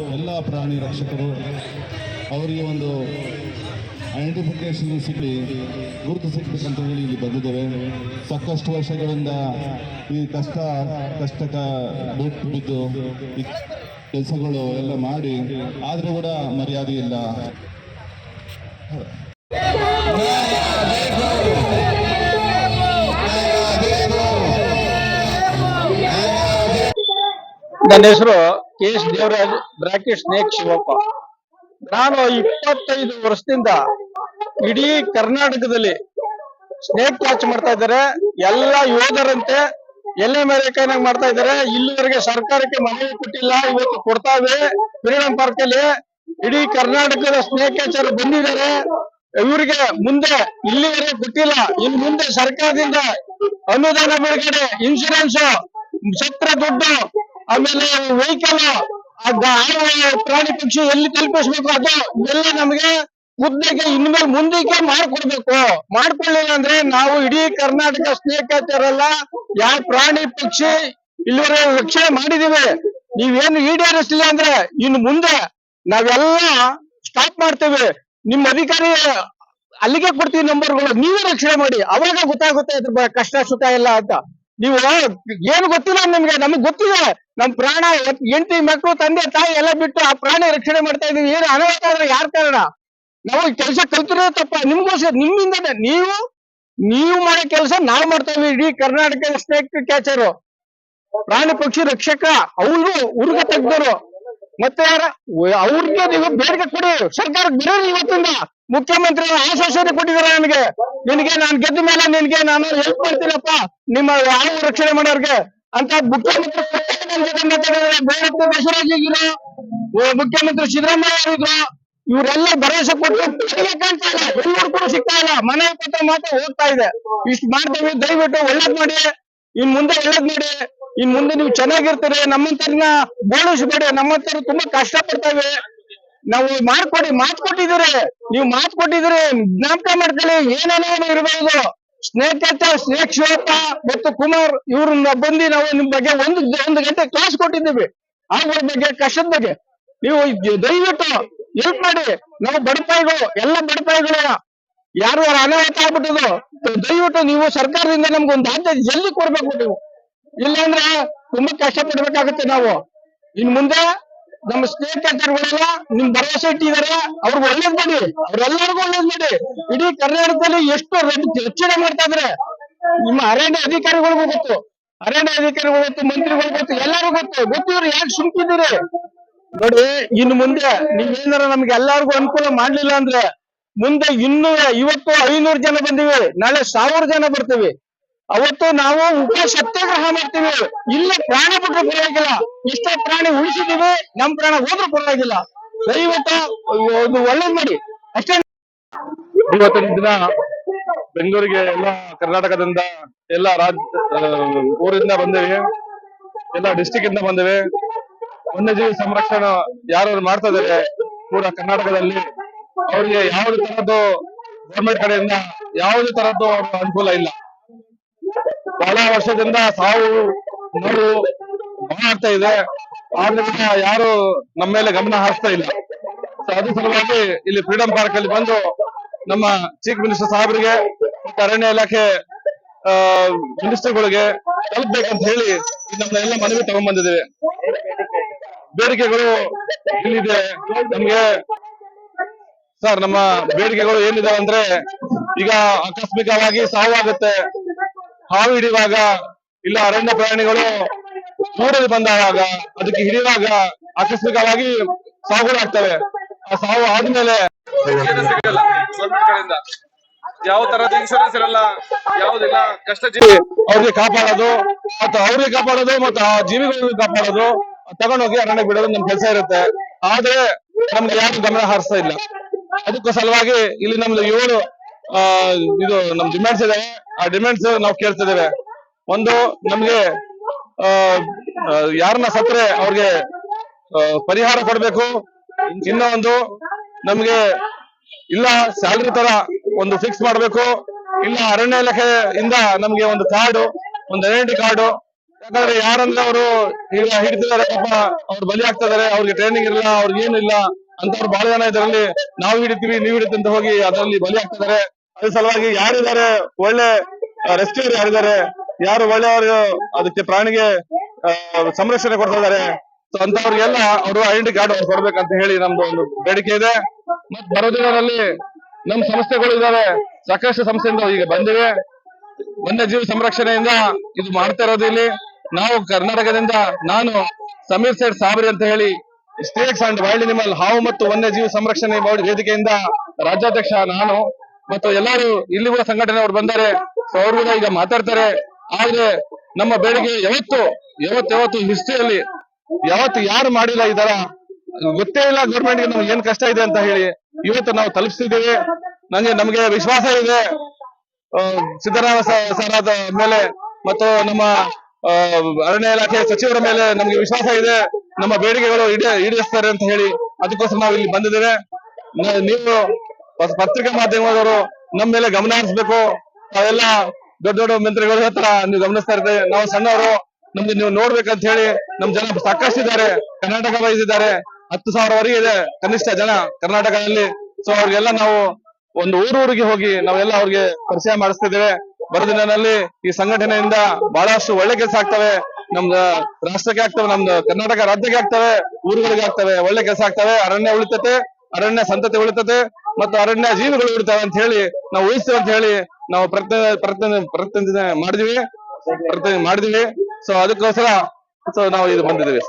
ಎಲ್ಲ ಪ್ರಾಣಿ ರಕ್ಷಕರು, ಅವರಿಗೆ ಒಂದು ಐಡೆಂಟಿಫಿಕೇಶನ್ ಸಿಗಲಿ ಗುರುತು ಸಿಗ್ಬೇಕಂತ ಹೇಳಿ ಇಲ್ಲಿ ಬಂದಿದ್ದೇವೆ. ಸಾಕಷ್ಟು ವರ್ಷಗಳಿಂದ ಈ ಕಷ್ಟ, ಕಷ್ಟಕ ಬಿಟ್ಟು ಬಿದ್ದು ಕೆಲಸಗಳು ಎಲ್ಲ ಮಾಡಿ, ಆದರೂ ಕೂಡ ಮರ್ಯಾದೆ ಇಲ್ಲ. ನನ್ನ K S Devaraj bracket snake Shivappa. ನಾನು ಇಪ್ಪತ್ತೈದು ವರ್ಷದಿಂದ ಇಡೀ ಕರ್ನಾಟಕದಲ್ಲಿ ಸ್ನೇಕ್ ಕ್ಯಾಚ್ ಮಾಡ್ತಾ ಇದ್ದಾರೆ. ಎಲ್ಲ ಯೋಧರಂತೆ ಎಲೆ ಕೈನಾಗ ಮಾಡ್ತಾ ಇದ್ದಾರೆ. ಇಲ್ಲಿವರೆಗೆ ಸರ್ಕಾರಕ್ಕೆ ಮನವಿ ಕೊಟ್ಟಿಲ್ಲ. ಇವತ್ತು ಕೊಡ್ತಾವೆ ಫ್ರೀಡಂ ಪಾರ್ಕ್ ಅಲ್ಲಿ ಇಡೀ ಕರ್ನಾಟಕದ ಸ್ನೇಕ್ ಕ್ಯಾಚರ್ ಬಂದಿದ್ದಾರೆ. ಇವರಿಗೆ ಮುಂದೆ ಇಲ್ಲಿವರೆಗೆ ಕೊಟ್ಟಿಲ್ಲ. ಇನ್ ಮುಂದೆ ಸರ್ಕಾರದಿಂದ ಅನುದಾನ ಬಿಡುಗಡೆ ಇನ್ಶೂರೆನ್ಸ್ ಸತ್ರ ದುಡ್ಡು ಆಮೇಲೆ ವೆಹಿಕಲ್ ಪ್ರಾಣಿ ಪಕ್ಷಿ ಎಲ್ಲಿ ತಲುಪಿಸ್ಬೇಕು ಅದು? ಎಲ್ಲ ನಮಗೆ ಮುದ್ದೆಗೆ, ಇನ್ಮೇಲೆ ಮುಂದಕ್ಕೆ ಮಾಡ್ಕೊಡ್ಬೇಕು. ಮಾಡ್ಕೊಳ್ಳಿಲ್ಲ ಅಂದ್ರೆ ನಾವು ಇಡೀ ಕರ್ನಾಟಕ ಸ್ನೇಹಿತರೆಲ್ಲ ಯಾವ ಪ್ರಾಣಿ ಪಕ್ಷಿ ಇಲ್ಲಿವರೆ ರಕ್ಷಣೆ ಮಾಡಿದೀವಿ. ನೀವೇನು ಈಡೇರಿಸಲಿಲ್ಲ ಅಂದ್ರೆ ಇನ್ನು ಮುಂದೆ ನಾವೆಲ್ಲ ಸ್ಟಾಪ್ ಮಾಡ್ತೇವೆ. ನಿಮ್ಮ ಅಧಿಕಾರಿ ಅಲ್ಲಿಗೆ ಕೊಡ್ತೀವಿ ನಂಬರ್ಗಳು ನೀವೇ ರಕ್ಷಣೆ ಮಾಡಿ. ಅವಾಗ ಗೊತ್ತಾಗುತ್ತೆ ಕಷ್ಟ ಸುಖ ಎಲ್ಲ ಅಂತ. ನೀವು ಏನು ಗೊತ್ತಿಲ್ಲ ನಿಮ್ಗೆ, ನಮಗ್ ಗೊತ್ತಿದೆ ನಮ್ ಪ್ರಾಣ, ಹೆಂಡತಿ ಮಕ್ಕಳು ತಂದೆ, ತಾಯಿ ಎಲ್ಲ ಬಿಟ್ಟು ಆ ಪ್ರಾಣಿ ರಕ್ಷಣೆ ಮಾಡ್ತಾ ಇದೀವಿ ಏನು ಅನಾಹುತ ಆದ್ರೆ ಯಾರ ಕಾರಣ? ನಾವು ಕೆಲಸ ಕಲ್ತಿರೋ ತಪ್ಪ. ನಿಮ್ಗೋಸ್ಕರ ನಿಮ್ಮಿಂದ ನೀವು ನೀವು ಮಾಡೋ ಕೆಲಸ ನಾವು ಮಾಡ್ತಾ ಇದೀವಿ ಇಡೀ ಕರ್ನಾಟಕ ಸ್ನೇಕ್ ಕ್ಯಾಚರು. ಪ್ರಾಣಿ ಪಕ್ಷಿ ರಕ್ಷಕ ಅವ್ರು ಹುಡುಗ ತೆಗ್ದವರು ಮತ್ತೆ ಅವ್ರಿಗೆ ನೀವು ಬೇಡಿಕೆ ಕೊಡಿ. ಸರ್ಕಾರಕ್ಕೆ ಬಿಡೋದು ಇವತ್ತಿಂದ. ಮುಖ್ಯಮಂತ್ರಿ ಆಶ್ವಾಸನೆ ಕೊಟ್ಟಿದ್ದಾರೆ ನನಗೆ. ನಿನಗೆ ನಾನು ಗೆದ್ದ ಮೇಲೆ ನಿನಗೆ ನಾನು ಹೆಲ್ಪ್ ಮಾಡ್ತೀನಪ್ಪ. ನಿಮ್ಮ ಯಾವ ರಕ್ಷಣೆ ಮಾಡೋರ್ಗೆ ಅಂತ ಮುಖ್ಯಮಂತ್ರಿ ಇದ್ರು ಮುಖ್ಯಮಂತ್ರಿ ಸಿದ್ದರಾಮಯ್ಯ ಅವರಿದ್ರು ಇವರೆಲ್ಲ ಭರವಸೆ ಕೊಟ್ಟು ಕಾಣ್ತಾ ಇಲ್ಲ. ಎಲ್ಲರೂ ಕೂಡ ಸಿಗ್ತಾ ಇಲ್ಲ. ಮನೆ ಪತ್ರ ಮಾತ್ರ ಹೋಗ್ತಾ ಇದೆ. ಇಷ್ಟು ಮಾಡ್ತೀವಿ, ದಯವಿಟ್ಟು ಒಳ್ಳೇದ್ ಮಾಡಿ. ಇನ್ ಮುಂದೆ ಒಳ್ಳೇದ್ ಮಾಡಿ. ಇನ್ ಮುಂದೆ ನೀವು ಚೆನ್ನಾಗಿರ್ತೀರಿ. ನಮ್ಮಂತರನ್ನ ಬೋಳಿಸ್ಬೇಡಿ. ನಮ್ಮಂತರ ತುಂಬಾ ಕಷ್ಟ ಪಡ್ತೇವೆ ನಾವು ಮಾಡ್ಕೊಡಿ ಮಾತು ಕೊಟ್ಟಿದ್ದೀರಿ. ನೀವು ಮಾತು ಕೊಟ್ಟಿದ್ದೀರಿ ಜ್ಞಾಪಕ ಮಾಡ್ಕೊಳ್ಳಿ ಏನೇನೋ ಇರಬಹುದು ಸ್ನೇಕ್ ಸ್ನೇಹ ಶಿವಪ್ಪ ಮತ್ತು ಕುಮಾರ್ ಇವ್ರನ್ನ ಬಂದು ನಾವು ನಿಮ್ ಬಗ್ಗೆ ಒಂದು ಒಂದು ಗಂಟೆ ಕ್ಲಾಸ್ ಕೊಟ್ಟಿದ್ದೀವಿ. ಅವ್ರ ಬಗ್ಗೆ, ಕಷ್ಟದ ಬಗ್ಗೆ. ನೀವು ದಯವಿಟ್ಟು ಹೆಲ್ಪ್ ಮಾಡಿ. ನಾವು ಬಡಪಾಯಿಗಳು ಎಲ್ಲ ಬಡಪಾಯಿಗಳು ಯಾರು ಅನಾಹುತ ಆಗ್ಬಿಟ್ಟದು ದಯವಿಟ್ಟು ನೀವು ಸರ್ಕಾರದಿಂದ ನಮ್ಗೆ ಒಂದು ಆದ್ಯತೆ ಜಲ್ದಿ ಕೊಡ್ಬೇಕು ನೀವು. ಇಲ್ಲಾಂದ್ರೆ ತುಂಬಾ ಕಷ್ಟ ಪಡ್ಬೇಕಾಗುತ್ತೆ ನಾವು. ಇನ್ ಮುಂದೆ ನಮ್ಮ ಸ್ಟೇಟ್ ಕ್ಯಾಚರ್ಗಳೆಲ್ಲ ನಿಮ್ ಭರವಸೆ ಇಟ್ಟಿದ್ದಾರೆ, ಅವ್ರಿಗೆ ಒಳ್ಳೇದ್ ಮಾಡಿ, ಅವ್ರೆಲ್ಲರಿಗೂ ಒಳ್ಳೇದ್ ಮಾಡಿ. ಇಡೀ ಕರ್ನಾಟಕದಲ್ಲಿ ಎಷ್ಟು ರಕ್ಷಣೆ ಮಾಡ್ತಾ ಇದ್ರೆ. ನಿಮ್ಮ ಅರಣ್ಯ ಅಧಿಕಾರಿಗಳಿಗೂ ಗೊತ್ತು, ಅರಣ್ಯ ಅಧಿಕಾರಿಗಳು ಗೊತ್ತು ಮಂತ್ರಿಗಳು ಗೊತ್ತು, ಎಲ್ಲರಿಗೂ ಗೊತ್ತು. ಗೊತ್ತಿದ್ರು ಯಾಕೆ ಸುಮ್ಕಿದ್ದೀರಿ? ನೋಡಿ, ಇನ್ನು ಮುಂದೆ ನೀವೇನಾರ ನಮ್ಗೆ ಎಲ್ಲಾರ್ಗು ಅನುಕೂಲ ಮಾಡ್ಲಿಲ್ಲ ಅಂದ್ರೆ ಮುಂದೆ ಇನ್ನೂ ಇವತ್ತು ಐನೂರು ಜನ ಬಂದಿವಿ, ನಾಳೆ ಸಾವಿರ ಜನ ಬರ್ತೀವಿ. ಅವತ್ತು ನಾವು ಉಪ ಸತ್ಯಾಗ್ರಹ ಮಾಡ್ತೀವಿ. ಇಲ್ಲ ಪ್ರಾಣಿ ಬಿಟ್ಟರು ಪರವಾಗಿಲ್ಲ. ಇಷ್ಟ ಪ್ರಾಣಿ ಉಳಿಸಿದೀವಿ, ನಮ್ ಪ್ರಾಣ ಹೋದ್ರೂ ಪರವಾಗಿಲ್ಲ. ದಯವಿಟ್ಟು ಒಂದು ಒಳ್ಳೇದ್ ಮಾಡಿ. ಅಷ್ಟೇ ಇವತ್ತಿನ ದಿನ ಬೆಂಗಳೂರಿಗೆ ಎಲ್ಲ ಕರ್ನಾಟಕದಿಂದ ಎಲ್ಲ ರಾಜ್ಯ ಊರಿಂದ ಬಂದಿವೆ. ಎಲ್ಲ ಡಿಸ್ಟಿಕ್ ಇಂದ ಬಂದಿವೆ. ವನ್ಯಜೀವಿ ಸಂರಕ್ಷಣೆ ಯಾರು ಮಾಡ್ತಾ ಇದಾರೆ ಪೂರ ಕರ್ನಾಟಕದಲ್ಲಿ ಅವ್ರಿಗೆ ಯಾವುದೇ ತರದ್ದು ಗೌರ್ಮೆಂಟ್ ಕಡೆಯಿಂದ ಯಾವುದೇ ತರದ್ದು ಅನುಕೂಲ ಇಲ್ಲ. ಬಹಳ ವರ್ಷದಿಂದ ಸಾವು ನೋವು ಬಹಳ ಆಗ್ತಾ ಇದೆ. ಆದ್ರಿಂದ ಯಾರು ನಮ್ಮ ಮೇಲೆ ಗಮನ ಹರಿಸ್ತಾ ಇಲ್ಲ. ಸೊ ಅದ್ರ ಸಲುವಾಗಿ ಇಲ್ಲಿ ಫ್ರೀಡಂ ಪಾರ್ಕ್ ಅಲ್ಲಿ ಬಂದು ನಮ್ಮ ಚೀಫ್ ಮಿನಿಸ್ಟರ್ ಸಾಹೇಬರಿಗೆ ಅರಣ್ಯ ಇಲಾಖೆ ಮಿನಿಸ್ಟರ್ಗಳಿಗೆ ತಲುಪಬೇಕಂತ ಹೇಳಿ ನಮ್ಮ ಎಲ್ಲ ಮನವಿ ತಗೊಂಡ್ಬಂದಿದ್ದೇವೆ. ಬೇಡಿಕೆಗಳು ಇಲ್ಲಿದೆ. ನಮ್ಗೆ ಸರ್, ನಮ್ಮ ಬೇಡಿಕೆಗಳು ಏನಿದೆ ಅಂದ್ರೆ ಈಗ ಆಕಸ್ಮಿಕವಾಗಿ ಸಾವಾಗುತ್ತೆ ಹಾವು ಹಿಡಿಯುವಾಗ ಇಲ್ಲ ಅರಣ್ಯ ಪ್ರಾಣಿಗಳು ದೂರದಲ್ಲಿ ಬಂದಾಗ ಅದಕ್ಕೆ ಹಿಡಿಯುವಾಗ ಆಕಸ್ಮಿಕವಾಗಿ ಸಾವುಗಳಾಗ್ತವೆ ಆ ಸಾವು ಆದ್ಮೇಲೆ ಯಾವ ತರದ ಇನ್ಶೂರೆನ್ಸ್ ಇರಲ್ಲ ಯಾವ್ದಿಲ್ಲ ಕಷ್ಟ ಜೀವಿ ಅವ್ರಿಗೆ ಕಾಪಾಡೋದು ಮತ್ತೆ ಅವ್ರಿಗೆ ಕಾಪಾಡೋದು ಮತ್ತೆ ಆ ಜೀವಿಗಳಿಗೆ ಕಾಪಾಡೋದು ತಗೊಂಡೋಗಿ ಅರಣ್ಯ ಬಿಡೋದು ನಮ್ ಕೆಲಸ ಇರುತ್ತೆ. ಆದ್ರೆ ನಮ್ಗೆ ಯಾರು ಗಮನ ಹರಿಸ್ತಾ ಇಲ್ಲ. ಅದಕ್ಕೂ ಸಲುವಾಗಿ ಇಲ್ಲಿ ನಮ್ದು ಏಳು ಇದು ನಮ್ ಡಿಮ್ಯಾಂಡ್ಸ್ ಇದೆ ಆ ಡಿಮ್ಯಾಂಡ್ಸ್ ನಾವು ಕೇಳ್ತಿದ್ದೇವೆ. ಒಂದು, ನಮ್ಗೆ ಯಾರನ್ನ ಸತ್ರೆ ಅವ್ರಿಗೆ ಪರಿಹಾರ ಕೊಡ್ಬೇಕು. ಇನ್ನ ಒಂದು ನಮ್ಗೆ ಇಲ್ಲ ಸ್ಯಾಲ್ರಿ ತರ ಒಂದು ಫಿಕ್ಸ್ ಮಾಡ್ಬೇಕು. ಇಲ್ಲ ಅರಣ್ಯ ಇಲಾಖೆಯಿಂದ ನಮ್ಗೆ ಒಂದು ಕಾರ್ಡು ಒಂದು ಐಡೆಂಟಿ ಕಾರ್ಡು ಯಾಕಂದ್ರೆ ಯಾರಂದ್ರೆ ಅವರು ಈಗ ಹಿಡಿತಿದ್ದಾರೆ ಪಾಪ, ಅವ್ರು ಬಲಿ ಆಗ್ತಾ ಇದಾರೆ ಅವ್ರಿಗೆ ಟ್ರೈನಿಂಗ್ ಇಲ್ಲ, ಅವ್ರಿಗೆ ಏನಿಲ್ಲ ಅಂತವ್ರು ಬಹಳ ಜನ ಇದರಲ್ಲಿ ನಾವು ಹಿಡಿತೀವಿ, ನೀವು ಹಿಡಿತೀವಿ ಅಂತ ಹೋಗಿ ಅದರಲ್ಲಿ ಬಲಿ ಆಗ್ತಿದ್ದಾರೆ ಅದ್ರ ಸಲುವಾಗಿ ಯಾರಿದ್ದಾರೆ ಒಳ್ಳೆ ರೆಸ್ಕ್ಯೂ ಯಾರಿದ್ದಾರೆ ಯಾರು ಒಳ್ಳೆಯವರು? ಅದಕ್ಕೆ ಪ್ರಾಣಿಗೆ ಸಂರಕ್ಷಣೆ ಕೊಡ್ತಾ ಇದ್ದಾರೆ. ಸೊ ಅಂತವ್ರಿಗೆಲ್ಲ ಅವರು ಐಡೆಂಟಿ ಕಾರ್ಡ್ ಕೊಡ್ಬೇಕಂತ ಹೇಳಿ ನಮ್ದು ಒಂದು ಬೇಡಿಕೆ ಇದೆ. ಮತ್ ಬರೋ ದಿನದಲ್ಲಿ ನಮ್ಮ ಸಂಸ್ಥೆಗಳು ಇದಾವೆ ಸಾಕಷ್ಟು ಸಂಸ್ಥೆಯಿಂದ ಈಗ ಬಂದಿವೆ. ವನ್ಯಜೀವಿ ಸಂರಕ್ಷಣೆಯಿಂದ ಇದು ಮಾಡ್ತಾ ಇರೋದು ಇಲ್ಲಿ. ನಾವು ಕರ್ನಾಟಕದಿಂದ ನಾನು ಸಮೀರ್ ಸೇಠ್ ಸಾಬರಿ ಅಂತ ಹೇಳಿ ಸ್ಟೇಟ್ಸ್ ಅಂಡ್ ವೈಲ್ಡ್ ಅನಿಮಲ್ ಹಾವು ಮತ್ತು ವನ್ಯಜೀವಿ ಸಂರಕ್ಷಣೆ ಬೋರ್ಡ್ ವೇದಿಕೆಯಿಂದ ರಾಜ್ಯಾಧ್ಯಕ್ಷ ನಾನು ಮತ್ತು ಎಲ್ಲರೂ ಇಲ್ಲಿ ಕೂಡ ಸಂಘಟನೆ ಅವರು ಬಂದಾರೆ ಅವರು ಕೂಡ ಈಗ ಮಾತಾಡ್ತಾರೆ. ಆದ್ರೆ ನಮ್ಮ ಬೇಡಿಕೆ ಯಾವತ್ತು ಯಾವತ್ತು ಯಾವತ್ತು ಹಿಸ್ಟ್ರಿಯಲ್ಲಿ ಯಾವತ್ತು ಯಾರು ಮಾಡಿಲ್ಲ ಈ ಗೊತ್ತೇ ಇಲ್ಲ ಗೌರ್ಮೆಂಟ್ಗೆ ನಮ್ಗೆ ಏನ್ ಕಷ್ಟ ಇದೆ ಅಂತ ಹೇಳಿ. ಇವತ್ತು ನಾವು ತಲುಪಿಸಿದ್ದೇವೆ ನಂಗೆ ನಮ್ಗೆ ವಿಶ್ವಾಸ ಇದೆ. ಸಿದ್ದರಾಮಯ್ಯ ಸರ್ ಮೇಲೆ ಮತ್ತು ನಮ್ಮ ಅರಣ್ಯ ಇಲಾಖೆ ಸಚಿವರ ಮೇಲೆ ನಮ್ಗೆ ವಿಶ್ವಾಸ ಇದೆ. ನಮ್ಮ ಬೇಡಿಕೆಗಳು ಈಡೇ ಈಡೇರಿಸ್ತಾರೆ ಅಂತ ಹೇಳಿ ಅದಕ್ಕೋಸ್ಕರ ನಾವು ಇಲ್ಲಿ ಬಂದಿದ್ದೇವೆ. ನೀವು ಪತ್ರಿಕಾ ಮಾಧ್ಯಮದವರು ನಮ್ಮ ಮೇಲೆ ಗಮನ ಹರಿಸ್ಬೇಕು. ಅವೆಲ್ಲ ದೊಡ್ಡ ದೊಡ್ಡ ಮಂತ್ರಿಗಳ ಹತ್ರ ನೀವು ಗಮನಿಸ್ತಾ ಇರ್ತೇವೆ ನಾವು ಸಣ್ಣವರು ನಮ್ಗೆ ನೀವು ನೋಡ್ಬೇಕಂತ ಹೇಳಿ ನಮ್ ಜನ ಸಾಕಷ್ಟು ಇದ್ದಾರೆ. ಕರ್ನಾಟಕ ವೈಸ್ ಇದ್ದಾರೆ. ಹತ್ತು ಸಾವಿರವರೆಗೆ ಇದೆ ಕನಿಷ್ಠ ಜನ ಕರ್ನಾಟಕದಲ್ಲಿ. ಸೊ ಅವ್ರಿಗೆಲ್ಲ ನಾವು ಒಂದು ಊರೂರಿಗೆ ಹೋಗಿ ನಾವೆಲ್ಲ ಅವ್ರಿಗೆ ಪರಿಚಯ ಮಾಡಿಸ್ತಿದ್ದೇವೆ. ಬರದಿನಲ್ಲಿ ಈ ಸಂಘಟನೆಯಿಂದ ಬಹಳಷ್ಟು ಒಳ್ಳೆ ಕೆಲಸ ಆಗ್ತವೆ. ನಮ್ದು ರಾಷ್ಟ್ರಕ್ಕೆ ಆಗ್ತವೆ, ನಮ್ದು ಕರ್ನಾಟಕ ರಾಜ್ಯಕ್ಕೆ ಆಗ್ತವೆ, ಊರುಗಳಿಗೆ ಆಗ್ತವೆ. ಒಳ್ಳೆ ಕೆಲಸ ಆಗ್ತವೆ. ಅರಣ್ಯ ಉಳಿತತೆ, ಅರಣ್ಯ ಸಂತತಿ ಉಳಿತತೆ. ಮತ್ತು ಅರಣ್ಯ ಜೀವಿಗಳು ಇರ್ತಾವೆ ಅಂತ ಹೇಳಿ, ನಾವು ಉಳಿಸ್ತೇವೆ ಅಂತ ಹೇಳಿ ನಾವು ಪ್ರಯತ್ನ ಪ್ರಯತ್ನ ಪ್ರಯತ್ನ ಮಾಡಿದ್ವಿ ಪ್ರಯತ್ನ ಮಾಡಿದ್ವಿ. ಸೊ ಅದಕ್ಕೋಸ್ಕರ ಸೊ ನಾವು ಇದು ಬಂದಿದ್ದೀವಿ